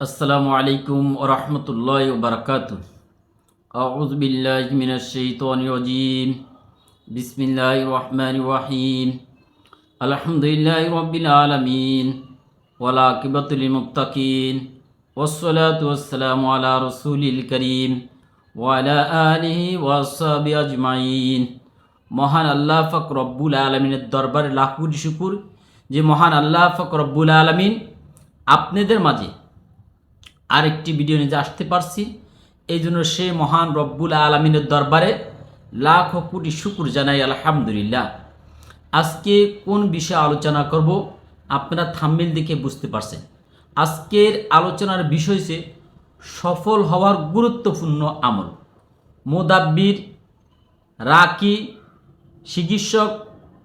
আসসালামু আলাইকুম রহমতুল্লাহ বারকাত আউজ বিল্লাহ মিনাশ শাইতানির রাজিম। বিসমিল্লাহির রহমানির রহিম। আলহামদুলিল্লাহি রাব্বিল আলামিন। ওয়ালা আকিবাতুল মুত্তাকিন। ওয়াসসালাতু ওয়াসসালামু আলা রাসূলিল করিম। ওয়া আলা আলিহি ওয়া আসহাবি আজমাইন। মহান আল্লাহ ফাক রব্বুল আলমিনের দরবারে লাখ শুকুর। যে মহান আল্লাহ ফাক রব্বুল আলমিন আপনাদের মাঝে আরেকটি ভিডিও নিয়ে আসতে পারছি, এই জন্য সে মহান রব্বুল আলমিনের দরবারে লাখ কোটি শুকুর জানাই, আলহামদুলিল্লাহ। আজকে কোন বিষয়ে আলোচনা করব, আপনারা থাম্মিল দেখে বুঝতে পারছেন। আজকের আলোচনার বিষয় হচ্ছে সফল হওয়ার গুরুত্বপূর্ণ আমল। মোদাব্বির, রাকি, চিকিৎসক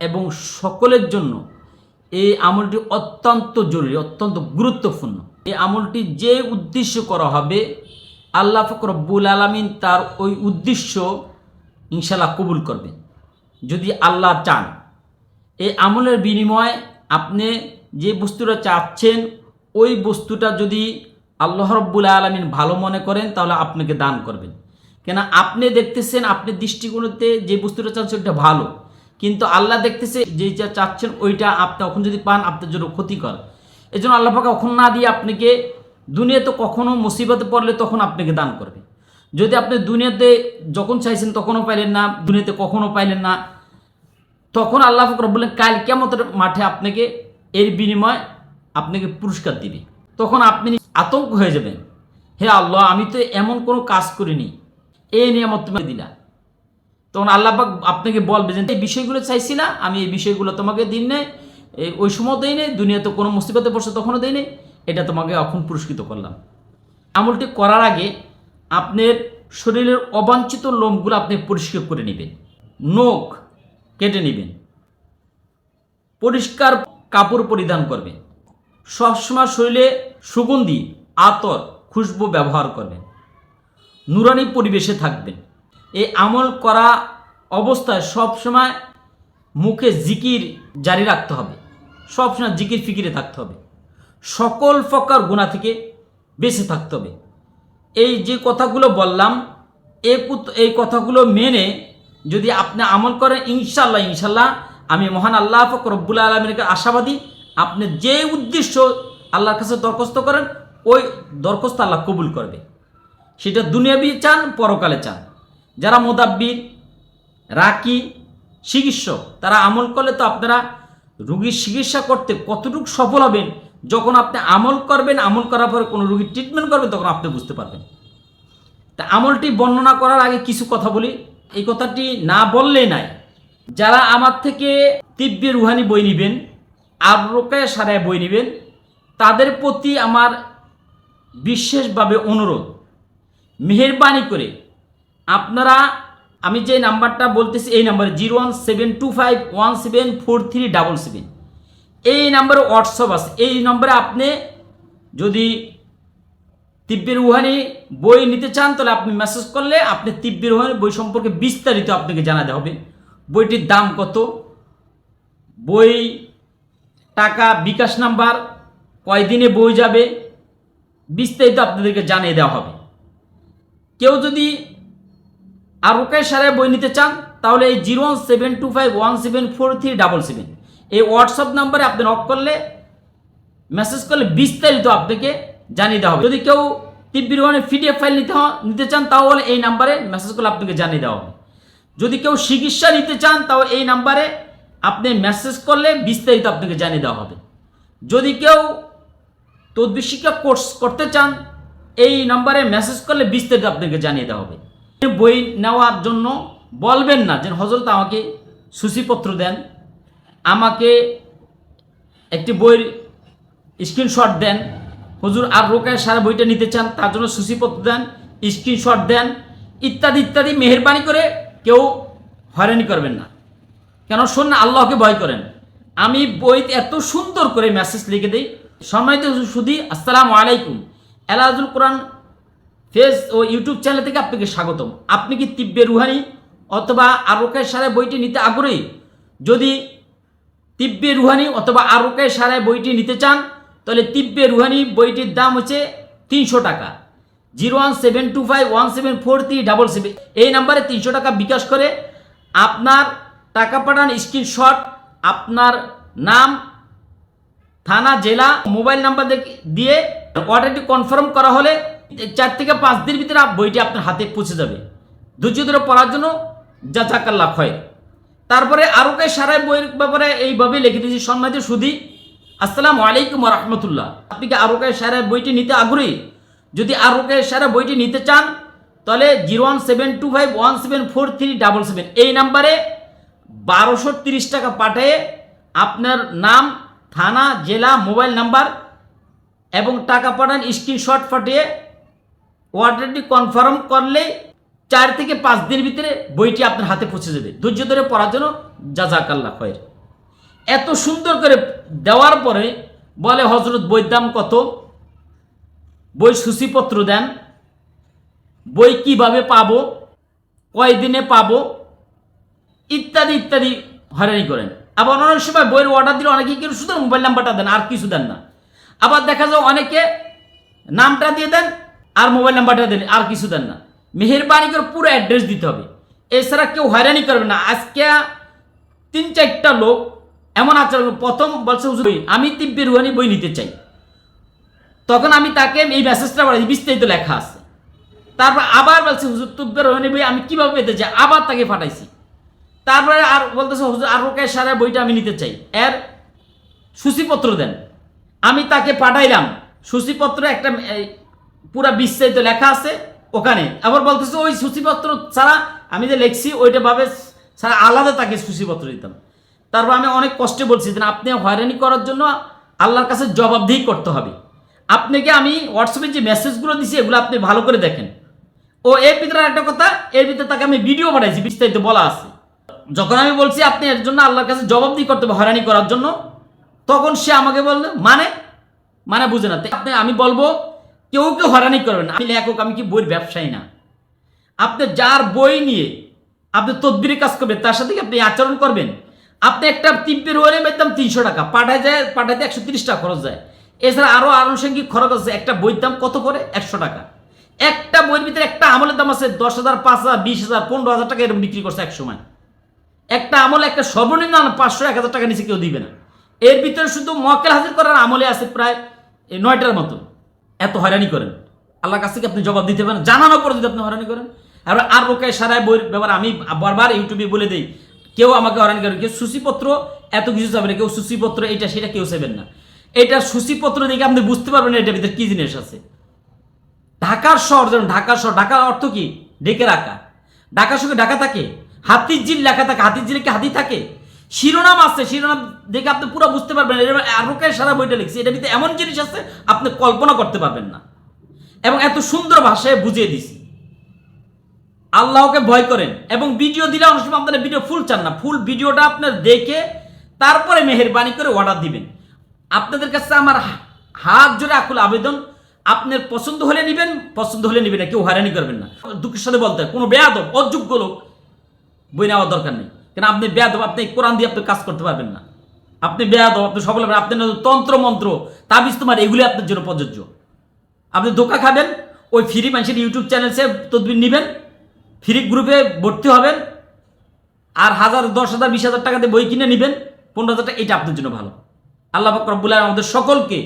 এবং সকলের জন্য এই আমলটি অত্যন্ত জরুরি, অত্যন্ত গুরুত্বপূর্ণ। এই আমলটি যে উদ্দেশ্য করা হবে, আল্লাহ ফকরব্বুল আলমিন তার ওই উদ্দেশ্য ইনশাল্লাহ কবুল করবেন। যদি আল্লাহ চান, এই আমলের বিনিময়ে আপনি যে বস্তুটা চাচ্ছেন, ওই বস্তুটা যদি আল্লাহ রব্বুল আলমিন ভালো মনে করেন, তাহলে আপনাকে দান করবেন। কেন আপনি দেখতেছেন, আপনি দৃষ্টিকোণতে যে বস্তুটা চাচ্ছেন, ওইটা ভালো। কিন্তু আল্লাহ দেখতেছে যেটা চাচ্ছেন, ওইটা আপনি এখন যদি পান, আপনার জন্য ক্ষতিকর। এই জন্য আল্লাহ পাকে এখন না দিয়ে আপনাকে দুনিয়াতে কখনো মুসিবতে পড়লে তখন আপনাকে দান করবে। যদি আপনি দুনিয়াতে যখন চাইছেন তখনও পাইলেন না, দুনিয়াতে কখনও পাইলেন না, তখন আল্লাহ ফকর বললেন কাল কেমতের মাঠে আপনাকে এর বিনিময় আপনাকে পুরস্কার দিবে। তখন আপনি আতঙ্ক হয়ে যাবেন, হে আল্লাহ, আমি তো এমন কোনো কাজ করিনি, এই নিয়ামত তুমি দিলা তখন আল্লাহ আপনাকে বলবে যে, এই বিষয়গুলো চাইছি না, আমি এই বিষয়গুলো তোমাকে দিন নেই এই ওই সময় দেই নেই, দুনিয়াতে কোনো মুসিবতে পড়ছে তখনও দেই নেই, এটা তোমাকে এখন পুরস্কৃত করলাম। আমলটি করার আগে আপনার শরীরের অবাঞ্ছিত লোমগুলো আপনি পরিষ্কার করে নেবেন, নখ কেটে নেবেন, পরিষ্কার কাপড় পরিধান করবেন, সবসময় শরীরে সুগন্ধি, আতর, খুশবু ব্যবহার করবেন, নুরানি পরিবেশে থাকবেন। এই আমল করা অবস্থায় সবসময় মুখে জিকির জারি রাখতে হবে। সবসময় জিকির ফিকিরে থাকতে হবে। সকল প্রকার গুণা থেকে বেঁচে থাকতে হবে। এই যে কথাগুলো বললাম এই কথাগুলো মেনে যদি আপনি আমল করেন ইনশাল্লাহ ইনশাল্লাহ আমি মহান আল্লাহ ফক রব্বুল আলমীকে আশাবাদী, আপনি যে উদ্দেশ্য আল্লাহর কাছে দরখাস্ত করেন, ওই দরখাস্ত আল্লাহ কবুল করবে। সেটা দুনিয়াবি চান, পরকালে চান। যারা মোদাব্বির, রাকি, চিকিৎসক, তারা আমল করলে তো আপনারা রুগীর চিকিৎসা করতে কতটুকু সফল হবেন, যখন আপনি আমল করবেন, আমল করার পরে কোনো রুগীর ট্রিটমেন্ট করবেন, তখন আপনি বুঝতে পারবেন। তা আমলটি বর্ণনা করার আগে কিছু কথা বলি। এই কথাটি না বললেই নাই। যারা আমার থেকে তিব্বে রুহানি বই নেবেন, আর রোকায় সারায় বই নেবেন, তাদের প্রতি আমার বিশেষভাবে অনুরোধ। মেহরবানি করে আপনারা আমি যে নাম্বারটা বলতেছি, এই নাম্বারে zero one seven two five one seven four three double seven. এই নাম্বারে হোয়াটসঅ্যাপ আছে। এই নম্বরে আপনি যদি তিব্বির রুহানি বই নিতে চান, তাহলে আপনি মেসেজ করলে আপনি তিব্বির রুহানি বই সম্পর্কে বিস্তারিত আপনাকে জানাতে হবে। বইটির দাম কত? বই টাকা বিকাশ নাম্বার, কয়দিনে বই যাবে? বিস্তারিত আপনাদেরকে জানিয়ে দেওয়া হবে। কেউ যদি আর রোকায় সারায় বই নিতে চান, তাহলে এই zero one seven two five one seven four three double seven. এই হোয়াটসঅ্যাপ নাম্বারে আপনি নক করলে মেসেজ করলে বিস্তারিত আপনাকে জানিয়ে দেওয়া হবে। যদি কেউ ওয়ানে পিডিএফ ফাইল নিতে নিতে চান, তাহলে এই নাম্বারে মেসেজ করলে আপনাকে জানিয়ে দেওয়া হবে। যদি কেউ চিকিৎসা নিতে চান তাও এই নাম্বারে আপনি মেসেজ করলে বিস্তারিত আপনাকে জানিয়ে দেওয়া হবে। যদি কেউ তদ্বির শিক্ষা কোর্স করতে চান, এই নাম্বারে মেসেজ করলে বিস্তারিত আপনাকে জানিয়ে দেওয়া হবে। বই নেওয়ার জন্য বলবেন না যে হজরত আমাকে সূচিপত্র দেন, আমাকে একটি বইয়ের স্ক্রিনশট দেন। হুজুর, আর রোকায় সারা বইটা নিতে চান, তার জন্য সূচিপত্র দেন স্ক্রিনশট দেন, ইত্যাদি ইত্যাদি, মেহরবানি করে কেউ হয়রানি করবেন না। কেন? শোন না, আল্লাহকে ভয় করেন। আমি বইতে এত সুন্দর করে মেসেজ লিখে দিই। সম্মানিত সুদী আসসালামু আলাইকুম। এলাজুল কোরআন ফেস ও ইউটিউব চ্যানেল থেকে আপনাকে স্বাগতম। আপনি কি তিব্বে রুহানি অথবা আরোকায় সারা বইটি নিতে আগ্রহী? যদি তিব্বে রুহানি অথবা আরোকায় সারায় বইটি নিতে চান, তাহলে তিব্বে রুহানি বইটির দাম হচ্ছে তিনশো টাকা। Zero one seven two five one seven four three double seven. এই নাম্বারে তিনশো টাকা বিকাশ করে আপনার টাকা পাঠান স্ক্রিনশট, আপনার নাম, থানা, জেলা, মোবাইল নাম্বার দিয়ে অর্ডারটি কনফার্ম করা হলে চার থেকে পাঁচ দিনের ভিতরে বইটি আপনার হাতে পৌঁছে যাবে। ধৈর্য ধরে পড়ার জন্য যা চাকাল্লা হয় তারপরে আরও কে সারাই বইয়ের ব্যাপারে এইভাবে লিখে দিয়েছি, সম্মানিত সুদী আসসালামু আলাইকুম রহমতুল্লাহ। আপনি কি আরও কে সারাই বইটি নিতে আগ্রহী? যদি আরও কে সারা বইটি নিতে চান, তাহলে zero one seven two five one seven four three double seven. এই নাম্বারে বারোশো তিরিশ টাকা পাঠিয়ে আপনার নাম, থানা, জেলা, মোবাইল নাম্বার এবং টাকা পাঠান, স্ক্রিনশট পাঠিয়ে অর্ডারটি কনফার্ম করলে চার থেকে পাঁচ দিনের ভিতরে বইটি আপনার হাতে পৌঁছে যাবে। ধৈর্য ধরে পড়ার জন্য জাজাকাল্লা খয়ের এত সুন্দর করে দেওয়ার পরে বলে হজরত বইয়ের দাম কত? বই সূচিপত্র দেন। বই কীভাবে পাবো? কয়দিনে পাবো? ইত্যাদি ইত্যাদি হয়রানি করেন। আবার অনেক সময় বইয়ের অর্ডার দিলে অনেকে কিন্তু শুধু মোবাইল নাম্বারটা দেন, আর কিছু দেন না। আবার দেখা যায় অনেকে নামটা দিয়ে দেন আর মোবাইল নাম্বারটা দেন আর কিছু দেন না। মেহেরবানি করে পুরো অ্যাড্রেস দিতে হবে। এছাড়া কেউ হয়রানি করবে না। আজকে তিন চারটা লোক এমন আচরণ প্রথম বলছে আমি তিব্বে রুহানি বই নিতে চাই। তখন আমি তাকে এই মেসেজটা পাঠাই বিস্তারিত লেখা আছে। তারপর আবার বলছে, হুজুর, তিব্বে রুহানি বই আমি কীভাবে পেতে চাই? আবার তাকে পাঠাইছি। তারপরে আর বলতেছে, হুজুর, আর রোকের সারা বইটা আমি নিতে চাই। এর সূচিপত্র দেন। আমি তাকে পাঠাইলাম। সূচিপত্র একটা পুরা বিস্তারিত লেখা আছে ওখানে। আবার বলতেছে, ওই সূচিপত্র ছাড়া আমি যে লিখছি, ওইটা ভাবে ছাড়া আলাদা তাকে সূচিপত্র দিতাম। তারপর আমি অনেক কষ্টে বলছি যে আপনি হয়রানি করার জন্য আল্লাহর কাছে জবাবদিহি করতে হবে। আপনাকে আমি হোয়াটসঅ্যাপে যে মেসেজগুলো দিছি, এগুলো আপনি ভালো করে দেখেন। ও, এর ভিতরে একটা কথা, এর ভিতরে তাকে আমি ভিডিও পাঠাইছি, বিস্তারিত বলা আছে। যখন আমি বলছি, আপনি এর জন্য আল্লাহর কাছে জবাবদিহি করতে হবে হয়রানি করার জন্য, তখন সে আমাকে বলল মানে? মানে বুঝে না। আপনি, আমি বলব কেউ কেউ হয়রানি করবেন। আমি লেখক, আমি কি বইয়ের ব্যবসায়ী না? আপনি যার বই নিয়ে আপনি তদবিরে কাজ করবেন, তার সাথে আপনি আচরণ করবেন? আপনি একটা তিব্বের ওয়ারে বেতন তিনশো টাকা, পাঠায় যায় পাঠাইতে একশো তিরিশ টাকা খরচ যায়। এছাড়া আরও আনুষঙ্গিক খরচ আছে, একটা বইয়ের দাম কত করে? একশো টাকা। একটা বইয়ের ভিতরে একটা আমলের দাম আছে দশ হাজার, পাঁচ হাজার, বিশ হাজার, পনেরো হাজার টাকা এরকম বিক্রি করছে এক সময় একটা আমল, একটা সর্বনিম্ন পাঁচশো, এক হাজার টাকা নিচে কেউ দিবে না। এর ভিতরে শুধু মকেল হাজির করার আমলে আছে প্রায় নয়টার মতো। এত হয়রানি করেন। আল্লাহর কাছ থেকে আপনি জবাব দিতে পারেন। জানানোর পরে যদি আপনি হয়রানি করেন। আর আর রোকায় সারায় বইয়ের ব্যাপার আমি বারবার ইউটিউবে বলে দিই, কেউ আমাকে হয়রানি করেন কেউ সূচিপত্র এত কিছু চাবে না, কেউ সূচিপত্র এটা সেটা কেউ চাইবেন না। এটা সূচিপত্র দেখে আপনি বুঝতে পারবেন না এটার ভিতরে কী জিনিস আছে। ঢাকার শহর যেমন, ঢাকার শহর, ঢাকার অর্থ কি? ডেকে রাখা। ঢাকার সঙ্গে ঢাকা থাকে। হাতির জিল লেখা থাকে। হাতির জিলে কি হাতি থাকে? শিরোনাম আছে, শিরোনাম দেখে আপনি পুরো বুঝতে পারবেন আরোকে সারা বইটা লিখছি। এটার ভিতরে এমন জিনিস আছে, আপনি কল্পনা করতে পারবেন না। এবং এত সুন্দর ভাষায় বুঝিয়ে দিছি আল্লাহকে ভয় করেন। এবং ভিডিও দিলে অনেক সময় আপনারা ভিডিও ফুল চান না। ফুল ভিডিওটা আপনার দেখে, তারপরে মেহেরবানি করে অর্ডার দিবেন। আপনাদের কাছে আমার হাত জোরে আকুল আবেদন। আপনার পছন্দ হলে নেবেন, পছন্দ হলে নেবেন না। কেউ হয়রানি করবেন না। দুঃখের সাথে বলতে কোনো বেয়াদব, অযোগ্য লোক বই নেওয়ার দরকার নেই। কেন আপনি বেয়াদব, আপনি কোরআন দিয়ে আপনি কাজ করতে পারবেন না। আপনি বেয়াদব, আপনি হবেন, আপনি তন্ত্র মন্ত্র তাবিজ তোমার এগুলি আপনার জন্য প্রযোজ্য। আপনি ধোকা খাবেন, ওই ফ্রি মানুষের ইউটিউব চ্যানেল সে তদবির নেবেন, ফ্রি গ্রুপে ভর্তি হবেন, আর হাজার, দশ হাজার, বিশ হাজার টাকাতে বই কিনে নেবেন, পনেরো হাজার টাকা, এটা আপনার জন্য ভালো। আল্লাহ রব্বুল আমাদের সকলকে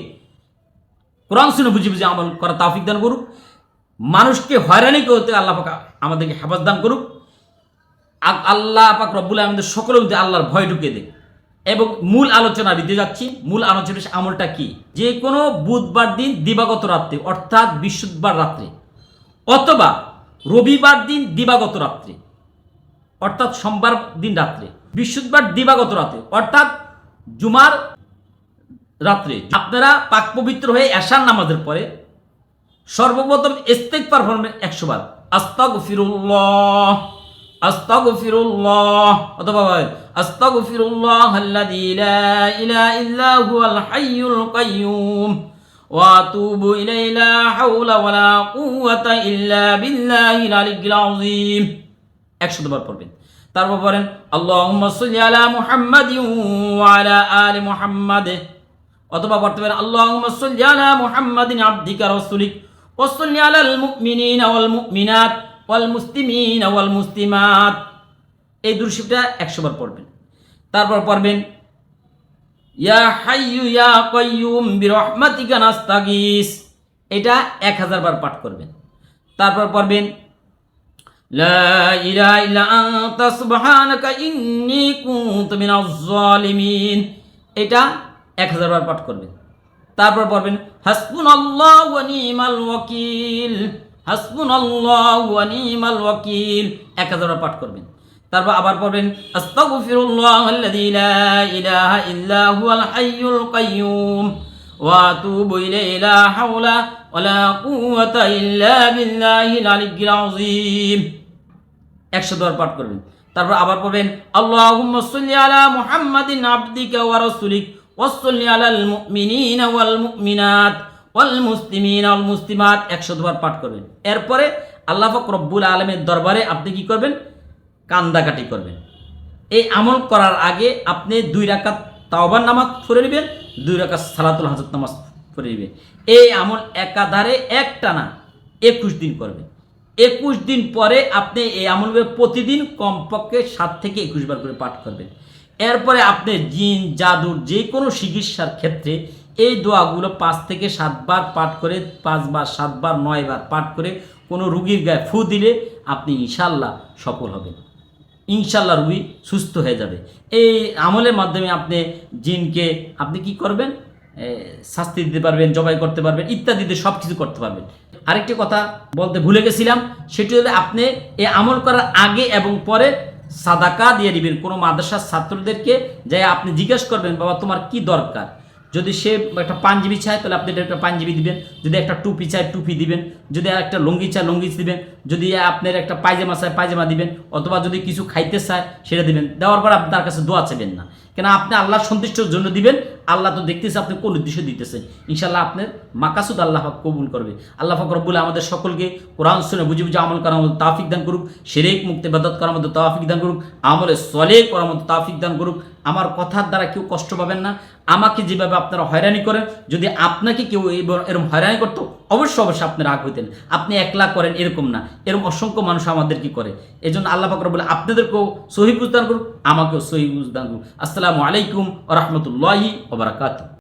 কোরআন শুনে বুঝে বুঝে আমল করা তাফিক দান করুক। মানুষকে হয়রানি করতে আল্লাহ পাক আমাদেরকে হেফাজ দান করুক। আল্লাহ পাক রব্বুল আমাদের সকলের মধ্যে আল্লাহর ভয় ঢুকে দেয়। এবং মূল আলোচনা দিতে যাচ্ছি। মূল আলোচনা আমলটা কি? যে কোনো বুধবার দিন দিবাগত রাত্রে, অর্থাৎ বৃহস্পতিবার রাত্রে, অথবা রবিবার দিন দিবাগত রাত্রে, অর্থাৎ সোমবার দিন রাত্রে, বৃহস্পতিবার দিবাগত রাত্রে, অর্থাৎ জুমার রাত্রে। আপনারা পাক পবিত্র হয়ে এশার নামাজের পরে সর্বপ্রথম ইস্তেক পারফরমেন্স একশো বার। আস্তাগ ফিরুল্লাহ অথবা আস্তাগ ফিরুল্লাহ আল্লাযী লা ইলাহা ইল্লা হুয়াল হাইয়ুল কাইয়্যুম ওয়া আতুবু ইলাইহি, লা হাওলা ওয়ালা কুওয়াতা ইল্লা বিল্লাহিল আলিয়্যিল আযীম। একশো বার পড়বেন। তারপর পড়েন, আল্লাহুম্মা সাল্লি আলা মুহাম্মাদিন ওয়া আলা আলি মুহাম্মাদ। অথবা পড়তে পারেন, আল্লাহুম্মা সাল্লি আলা মুহাম্মাদিন আবদিকা রাসূলিক ওসল্লি আলাল মুমিনিন ওয়াল মুমিনাত। ওয়াল মুসলিমিন, ওয়াল মুসলিমাত। এই দুরশিবটা একশো বার পড়বেন। তারপর পড়বেন, ইয়া হাইয়ু ইয়া কয়ুম বিরহমাতিকা নাস্তাগিস। এটা এক হাজার বার পাঠ করবেন। তারপর পড়বেন এটা এক হাজার বার পাঠ করবেন। তারপর পড়বেন, হাসবুনাল্লাহু ওয়া নি'মাল ওয়াকিল। ওয়া ওয়াকিল। এক হাজার পাঠ করবেন। তারপর আবার পড়বেন, আস্তাগফিরুল্লাহ আল্লাযী লা ইলাহা ইল্লা হুয়াল হাইয়ুল ওয়া আতুবু ইলাইহি, লা হাওলা ওয়ালা কুওয়াতা ইল্লা বিল্লাহিল আলিয়্যিল আযীম। একশো বার পাঠ করবেন। তারপর আবার পড়বেন, আল্লাহুম্মা সাল্লি আলা মুহাম্মাদিন আবদিকা ওয়া রাসূলিক আলাল মুমিনিনা ওয়াল মুমিনাত। ওয়াল মুসলিমিনা ওয়াল মুসলিমাত একশো বার পাঠ করবেন। এরপরে আল্লাহ রব্বুল আলমের দরবারে আপনি কি করবেন? কান্দাকাটি করবেন। এই আমল করার আগে আপনি দুই রাকাত তাওবার নামাজ পড়ে নেবেন, দুই রাকাত সালাতুল হাজত নামাজ পড়ে নেবেন। এই আমল একাধারে একটানা একুশ দিন করবেন। একুশ দিন পরে আপনি এই আমলগুলো প্রতিদিন কমপক্ষে সাত থেকে একুশ বার করে পাঠ করবেন। এরপরে আপনি জিন, জাদুর যে কোনো চিকিৎসার ক্ষেত্রে এই দোয়াগুলো পাঁচ থেকে সাতবার পাঠ করে, পাঁচবার, সাতবার, নয়বার পাঠ করে কোনো রুগীর গায়ে ফু দিলে আপনি ইনশাল্লাহ সফল হবেন। ইনশাল্লাহ রুগী সুস্থ হয়ে যাবে। এই আমলের মাধ্যমে আপনি জিনকে, আপনি কি করবেন? শাস্তি দিতে পারবেন, জবাই করতে পারবেন, ইত্যাদিতে সব কিছু করতে পারবেন। আরেকটি কথা বলতে ভুলে গেছিলাম, সেটি হলো আপনি এই আমল করার আগে এবং পরে সাদাকা দিয়ে দিবেন। কোনো মাদ্রাসার ছাত্রদেরকে যে আপনি জিজ্ঞেস করবেন, বাবা, তোমার কি দরকার? যদি সে একটা পাঞ্জাবি চায়, তাহলে আপনি একটা পাঞ্জাবি দিবেন। যদি একটা টুপি চায়, টুপি দিবেন। যদি একটা লুঙ্গি চায়, লুঙ্গি দিবেন। যদি আপনার একটা পায়জামা চায়, পায়জামা দিবেন। অথবা যদি কিছু খাইতে চায়, সেটা দিবেন। দেওয়ার পর আপনার কাছে দোয়া চাইবেন না। কেন আপনি আল্লাহ সন্তুষ্টর জন্য দিবেন। আল্লাহ তো দেখতেছে আপনি কোন উদ্দেশ্যে দিতেছেন। ইনশাল্লাহ আপনার মাকাসুদ আল্লাহ কবুল করবে। আল্লাহ পাক রব্বুল আমাদের সকলকে কোরআন শুনে বুঝে বুঝে আমল করার মতো তাফিক দান করুক। সেরেক মুক্তি বাদত করার মতো তাফিক দান করুক। আমলে সলে করার মতো তাফিক দান করুক। আমার কথার দ্বারা কেউ কষ্ট পাবেন না। আমাকে যেভাবে আপনারা হয়রানি করেন, যদি আপনাকে কেউ এরকম হয়রানি করতো, অবশ্যই অবশ্যই আপনি রাগ হইতেন। আপনি একলা করেন এরকম না। এরকম অসংখ্য মানুষ আমাদের কি করে। এই জন্য আল্লাহ পাকর বলে আপনাদেরকেও সহি বুঝদান করুক, আমাকেও সহি বুঝদান করুক। আসসালামু আলাইকুম রহমতুল্লাহি ওবরাকাতু